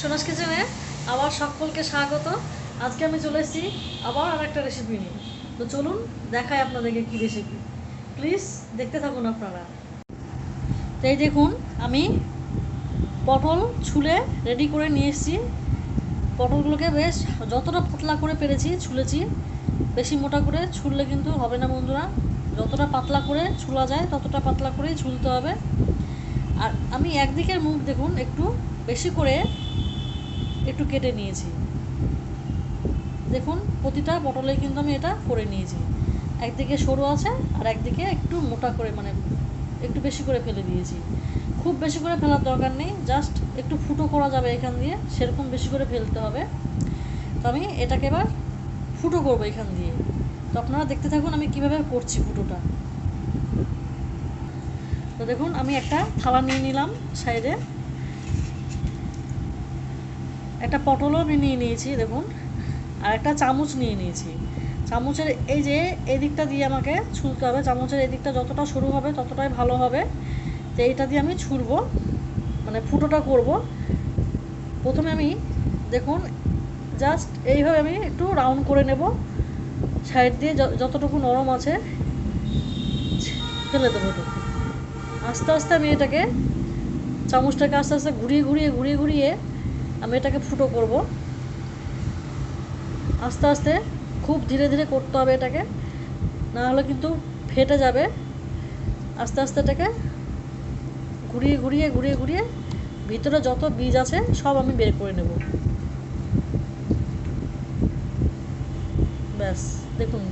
সোনাস কিচেনে আবার সকলকে স্বাগত। আজকে আমি চলে এসেছি আবার আর একটা রেসিপি নিয়ে। তো চলুন দেখাই আপনাদেরকে কী রেসিপি প্লিজ দেখতে থাকুন আপনারা। তো এই দেখুন, আমি পটল ছুলে রেডি করে নিয়ে এসেছি। পটলগুলোকে বেশ যতটা পাতলা করে পেরেছি, ছুলেছি, বেশি মোটা করে ছুললে কিন্তু হবে না বন্ধুরা। যতটা পাতলা করে ছুলা যায়, ততটা পাতলা করেই ছুলতে হবে। আর আমি একদিকের মুখ দেখুন, একটু বেশি করে একটু কেটে নিয়েছি। দেখুন, প্রতিটা পটলে কিন্তু আমি এটা করে নিয়েছি। একদিকে সরু আছে আর একদিকে একটু মোটা করে মানে একটু বেশি করে ফেলে দিয়েছি। খুব বেশি করে ফেলার দরকার নেই, জাস্ট একটু ফুটো করা যাবে এখান দিয়ে, সেরকম বেশি করে ফেলতে হবে। তো আমি এটাকে এবার ফুটো করব এখান দিয়ে। তো আপনারা দেখতে থাকুন আমি কীভাবে করছি ফুটোটা। তো দেখুন, আমি একটা থালা নিয়ে নিলাম সাইডে। একটা পটলও আমি নিয়ে নিয়েছি, দেখুন। আর একটা চামচ নিয়ে নিয়েছি। চামচের এই যে, এই দিকটা দিয়ে আমাকে ছুলতে হবে। চামচের এই দিকটা যতটা সরু হবে, ততটাই ভালো হবে। তো এইটা দিয়ে আমি ছুলবো মানে ফুটোটা করব। প্রথমে আমি, দেখুন জাস্ট এইভাবে আমি একটু রাউন্ড করে নেব। সাইড দিয়ে যতটুকু নরম আছে, ফেলে দেবো এটুকু। আস্তে আস্তে আমি এটাকে, চামচটাকে আস্তে আস্তে ঘুরিয়ে ঘুরিয়ে ঘুরিয়ে ঘুরিয়ে আমি এটাকে ফুটো করব। আস্তে আস্তে খুব ধীরে ধীরে করতে হবে এটাকে। না হলে কিন্তু ফেটে যাবে। আস্তে আস্তে এটাকে ঘুরিয়ে ঘুরিয়ে ঘুরিয়ে ঘুরিয়ে ভিতরে যত বীজ আছে সব আমি বের করে নেব। ব্যাস, দেখুন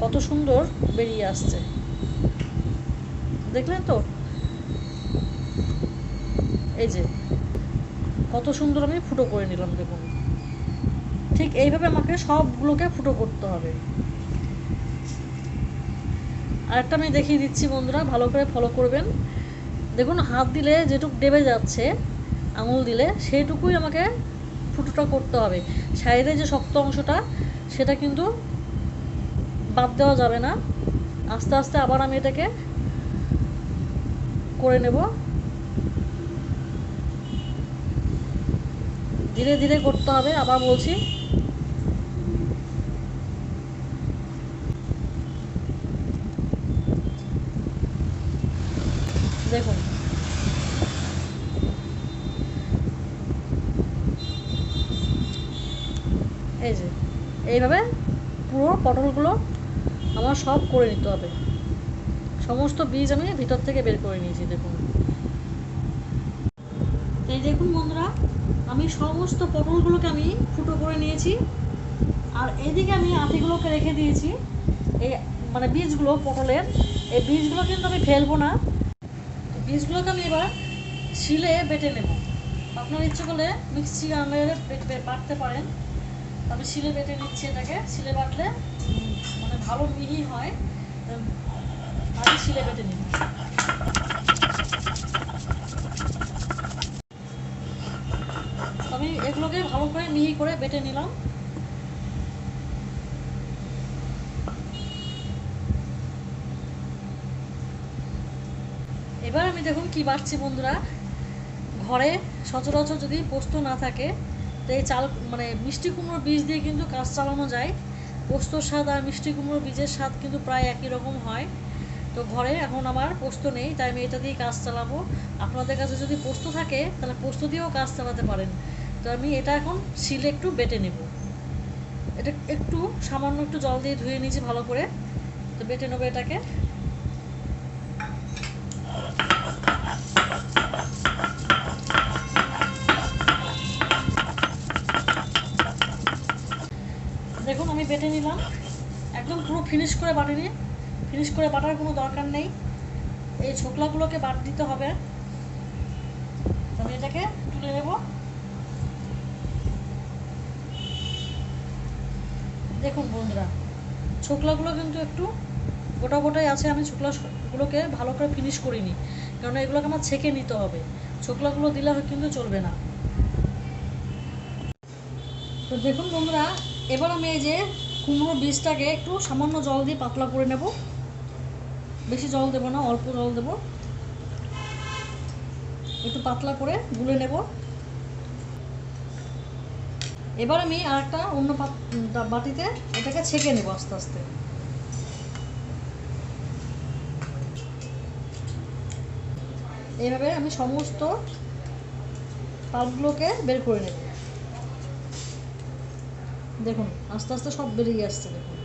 কত সুন্দর বেরিয়ে আসছে। দেখলেন তো? এই যে কত সুন্দর আমি ফুটো করে নিলাম দেখুন। ঠিক এইভাবে আমাকে সবগুলোকে ফুটো করতে হবে। আরেকটা আমি দেখিয়ে দিচ্ছি বন্ধুরা, ভালো করে ফলো করবেন। দেখুন, হাত দিলে যেটুকু ডেবে যাচ্ছে, আঙুল দিলে, সেইটুকুই আমাকে ফুটোটা করতে হবে। সাইডে যে শক্ত অংশটা, সেটা কিন্তু বাদ দেওয়া যাবে না। আস্তে আস্তে আবার আমি এটাকে করে নেব। ধীরে ধীরে করতে হবে, আবার বলছি। দেখুন। এই যে, এইভাবে পুরো পটলগুলো আমার সব করে নিতে হবে। সমস্ত বীজ আমি ভিতর থেকে বের করে নিয়েছি, দেখুন। এই দেখুন বন্ধুরা, আমি সমস্ত পটলগুলোকে আমি ফুটো করে নিয়েছি। আর এইদিকে আমি আটিগুলোকে রেখে দিয়েছি। এই মানে বীজগুলো, পটলের, এই বীজগুলো কিন্তু আমি ফেলব না। বীজগুলোকে আমি এবার শিলে বেটে নেব। আপনার ইচ্ছে করলে মিক্সি গ্রাইন্ডারে বাটতে পারেন। আমি শিলে বেটে নিচ্ছি এটাকে। শিলে বাটলে মানে ভালো মিহি হয়। আমি শিলে বেটে নিব আমি এগুলোকে ভালো করে মিহি করে বেটে নিলাম। এবার আমি দেখুন কি বাড়ছি বন্ধুরা। ঘরে সচরাচর যদি পোস্ত না থাকে, তো এই চাল মানে মিষ্টি কুমড়োর বীজ দিয়ে কিন্তু কাজ চালানো যায়। পোস্তর স্বাদ আর মিষ্টি কুমড়োর বীজের স্বাদ কিন্তু প্রায় একই রকম হয়। তো ঘরে এখন আমার পোস্ত নেই, তাই আমি এটা দিয়েই কাজ চালাবো। আপনাদের কাছে যদি পোস্ত থাকে, তাহলে পোস্ত দিয়েও কাজ চালাতে পারেন। তো আমি এটা এখন শিলে একটু বেটে নেব। এটা একটু সামান্য একটু জল দিয়ে ধুয়ে নিয়েছি ভালো করে। তো বেটে নেব এটাকে। দেখুন, আমি বেটে নিলাম। একদম পুরো ফিনিশ করে বাটিনি। ফিনিশ করে বাটার কোনো দরকার নেই। এই ছোকলাগুলোকে বাট দিতে হবে। আমি এটাকে তুলে নেব। দেখুন বন্ধুরা, ছোকলাগুলো কিন্তু একটু গোটা গোটাই আছে, আমি ছোকলাগুলোকে ভালো করে ফিনিশ করিনি কারণ এগুলোকে আমার ছেঁকে নিতে হবে। ছোকলাগুলো দিলে কিন্তু চলবে না। তো দেখুন বন্ধুরা, এবার আমি এই যে কুমড়ো বীজটাকে একটু সামান্য জল দিয়ে পাতলা করে নেব। বেশি জল দেবো না, অল্প জল দেব। একটু পাতলা করে গুলে নেব। এবার আমি আর একটা অন্য বাটিতে এটাকে ছেঁকে নেব আস্তে আস্তে। এইভাবে আমি সমস্ত পাল্পগুলোকে বের করে নেব। দেখুন, আস্তে আস্তে সব বেরিয়ে আসছে, দেখুন।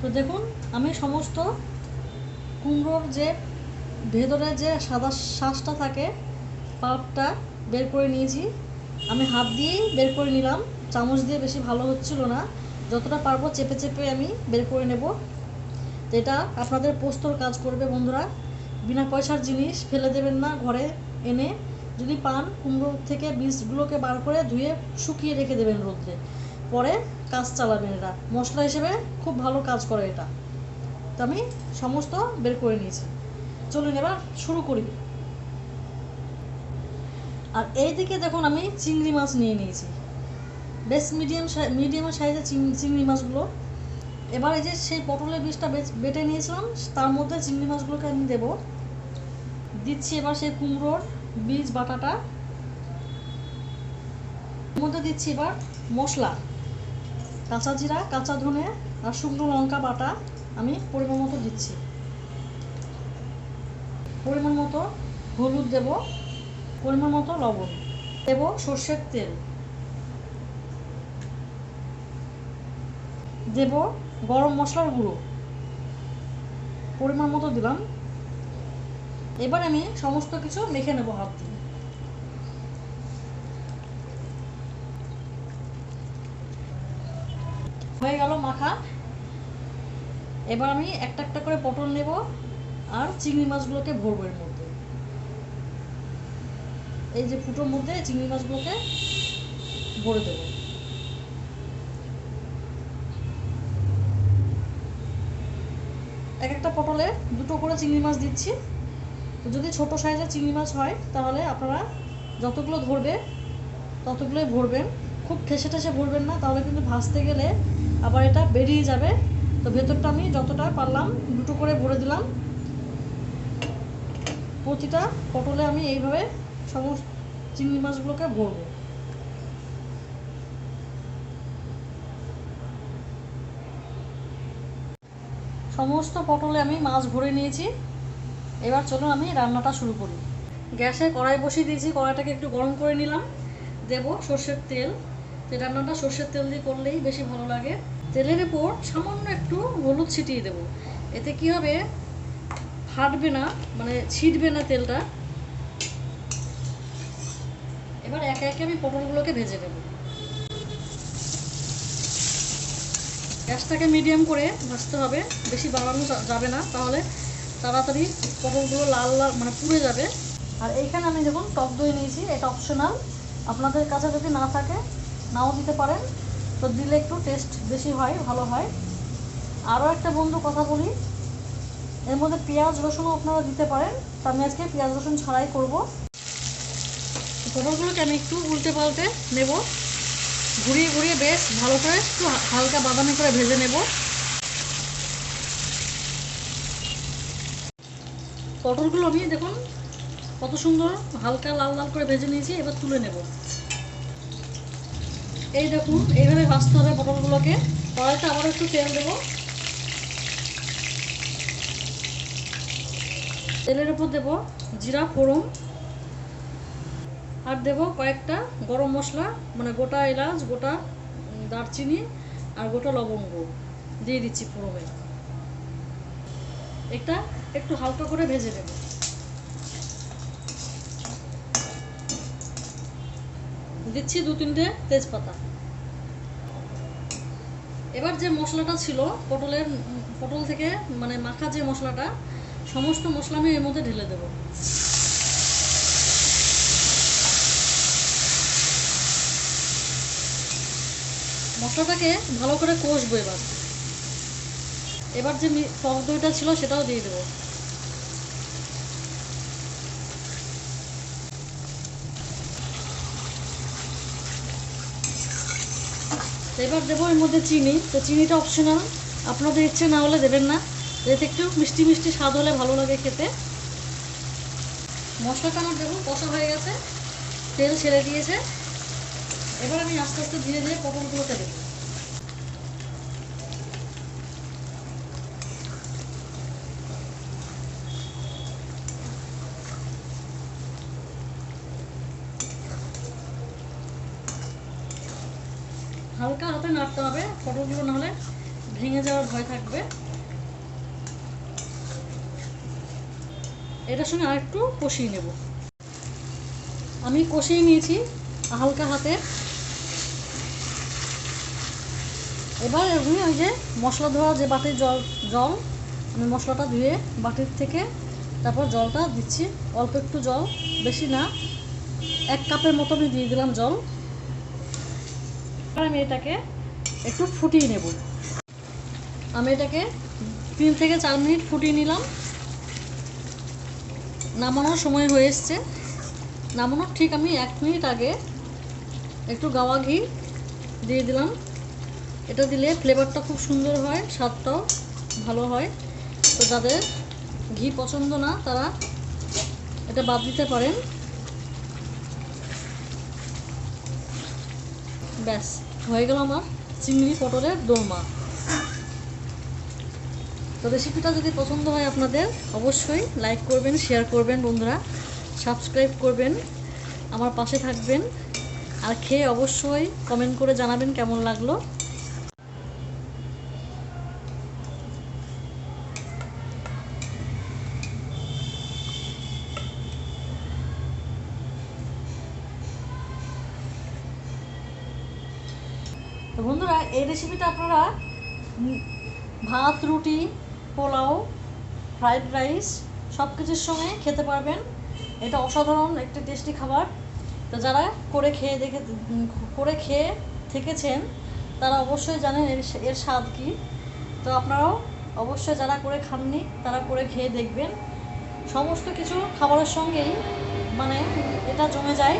তো দেখুন, আমি সমস্ত কুমড়োর যে ভেতরে যে সাদা শ্বাসটা থাকে পাপটা বের করে নিয়েছি। আমি হাত দিয়েই বের করে নিলাম। চামচ দিয়ে বেশি ভালো হচ্ছিল না। যতটা পারব চেপে চেপে আমি বের করে নেব। তো এটা আপনাদের পোস্তর কাজ করবে বন্ধুরা। বিনা পয়সার জিনিস ফেলে দেবেন না ঘরে এনে। যদি পান, কুমড়ো থেকে বীজগুলোকে বার করে ধুয়ে শুকিয়ে রেখে দেবেন রোদ্রে। পরে কাজ চালাবেন এটা। মশলা হিসেবে খুব ভালো কাজ করে এটা। তো আমি সমস্ত বের করে নিয়েছি। চলুন এবার শুরু করি। আর এই দিকে দেখুন আমি চিংড়ি মাছ নিয়ে নিয়েছি। বেশ মিডিয়াম মিডিয়াম সাইজের চিংড়ি মাছগুলো। এবার এই যে সেই পটলের বীজটা বেটে নিয়েছিলাম, তার মধ্যে চিংড়ি মাছগুলোকে আমি দেব। দিচ্ছি এবার সেই কুমড়োর বীজ, বাটাটা। মধ্যে দিচ্ছি এবার মশলা। কাঁচা জিরা, কাঁচা ধনে আর শুকনো লঙ্কা বাটা আমি পরিমাণ মতো দিচ্ছি। পরিমাণ মতো হলুদ দেব। পরিমাণ মতো লবণ। দেব সর্ষের তেল। দেব গরম মশলার গুঁড়ো। পরিমাণ মতো দিলাম। এবার আমি সমস্ত কিছু মেখে নেব হাত দিয়ে। হয়ে গেল মাখা। এবার আমি একটা একটা করে পটল নেব আর চিংড়ি মাছগুলোকে ভরবো এর মধ্যে। এই যে ফুটোর মধ্যে চিংড়ি মাছগুলোকে ভরে দেবো। এক একটা পটলে দুটো করে চিংড়ি মাছ দিচ্ছি। তো যদি ছোট সাইজের চিংড়ি মাছ হয়, তাহলে আপনারা যতগুলো ধরবে, ততগুলোই ভরবেন। খুব ঠেসে ঠেসে ভরবেন না, তাহলে কিন্তু ভাজতে গেলে আবার এটা বেরিয়ে যাবে। তো ভেতরটা আমি যতটা পারলাম দুটো করে ভরে দিলাম। প্রতিটা পটলে আমি এইভাবে সমস্ত চিংড়ি মাছগুলোকে ভরবো। সমস্ত পটলে আমি মাছ ভরে নিয়েছি। এবার চলুন আমি রান্নাটা শুরু করি। গ্যাসে কড়াই বসিয়ে দিয়েছি, কড়াইটাকে একটু গরম করে নিলাম। দেব সর্ষের তেল। যে রান্নাটা সর্ষের তেল দিয়ে করলেই বেশি ভালো লাগে। তেলের উপর সামান্য একটু হলুদ ছিটিয়ে দেব। এতে কি হবে? ফাটবে না মানে ছিটবে না তেলটা। এবার একে একে আমি পটলগুলোকে ভেজে নেব। গ্যাসটাকে মিডিয়াম করে ভাজতে হবে, বেশি বাড়ানো যাবে না, তাহলে তাড়াতাড়ি পটলগুলো লাল লাল মানে পুড়ে যাবে। আর এইখানে আমি দেখুন টক দই নিয়েছি, এটা অপশনাল আপনাদের কাছে যদি না থাকে, নাও দিতে পারেন। তো দিলে একটু টেস্ট বেশি হয়, ভালো হয়। আরও একটা বন্ধু কথা বলি, এর মধ্যে পেঁয়াজ রসুনও আপনারা দিতে পারেন। তা আমি আজকে পেঁয়াজ রসুন ছাড়াই করব। পটলগুলোকে আমি একটু উল্টে পাল্টে নেব। ঘুরিয়ে ঘুরিয়ে বেশ ভালো করে একটু হালকা বাদামি করে ভেজে নেব। পটলগুলো আমি দেখুন কত সুন্দর হালকা লাল লাল করে ভেজে নিয়েছি, এবার তুলে নেব। এই দেখুন, এইভাবে ভাজতে হবে পটলগুলোকে। কড়াইতে আবার একটু তেল দেবো। তেলের উপর দেব জিরা, ফোড়ন আর দেব কয়েকটা গরম মশলা মানে গোটা এলাচ, গোটা দারচিনি আর গোটা লবঙ্গ দিয়ে দিচ্ছি ফোড়নে। এটা একটু হালকা করে ভেজে নেব। দিচ্ছি দু তিনটে তেজপাতা। এবার যে মশলাটা ছিল, পটলের পটল থেকে মানে মাখা যে মশলাটা, সমস্ত মশলা আমি এর মধ্যে ঢেলে দেবো। মশলাটাকে ভালো করে কষবো এবার। এবার যে টক দইটা ছিল সেটাও দিয়ে দেবো। এবার দেবো এর মধ্যে চিনি। তো চিনিটা অপশনাল আপনাদের ইচ্ছে না হলে দেবেন না। এতে একটু মিষ্টি মিষ্টি স্বাদ হলে ভালো লাগে খেতে। মশলাটা আমার দেখুন কষা হয়ে গেছে। তেল ছেড়ে দিয়েছে। এবার আমি আস্তে আস্তে ধীরে ধীরে পটলগুলোকে দেবো হালকা হাতে নাড়তে হবে পটলগুলো নাহলে ভেঙে যাওয়ার ভয় থাকবে। এটার সঙ্গে আরেকটু কষিয়ে নেব। আমি কষিয়ে নিয়েছি হালকা হাতে। এবার আমি ওই যে মশলা ধোয়া যে বাটির জল জল, আমি মশলাটা ধুয়ে বাটির থেকে তারপর জলটা দিচ্ছি। অল্প একটু জল, বেশি না। এক কাপের মতো আমি দিয়ে দিলাম জল। আমি এটাকে একটু ফুটিয়ে নেব। আমি এটাকে তিন থেকে চার মিনিট ফুটিয়ে নিলাম। নামানোর সময় হয়ে এসছে। নামানোর ঠিক আমি এক মিনিট আগে একটু গাওয়া ঘি দিয়ে দিলাম। এটা দিলে ফ্লেভারটা খুব সুন্দর হয়, স্বাদটাও ভালো হয়। তো যাদের ঘি পছন্দ না, তারা এটা বাদ দিতে পারেন। ব্যাস, হয়ে গেল আমার চিংড়ি পটলের দোলমা তো রেসিপিটা যদি পছন্দ হয় আপনাদের, অবশ্যই লাইক করবেন শেয়ার করবেন বন্ধুরা। সাবস্ক্রাইব করবেন, আমার পাশে থাকবেন। আর খেয়ে অবশ্যই কমেন্ট করে জানাবেন কেমন লাগল। বন্ধুরা, এই রেসিপিটা আপনারা ভাত, রুটি, পোলাও ফ্রাইড রাইস সব কিছুর সঙ্গে খেতে পারবেন। এটা অসাধারণ একটি টেস্টি খাবার। তো যারা করে খেয়ে দেখে করে খেয়ে থেকেছেন, তারা অবশ্যই জানেন এর এর স্বাদ কী। তো আপনারাও অবশ্যই যারা করে খাননি, তারা করে খেয়ে দেখবেন। সমস্ত কিছু খাবারের সঙ্গেই মানে এটা জমে যায়।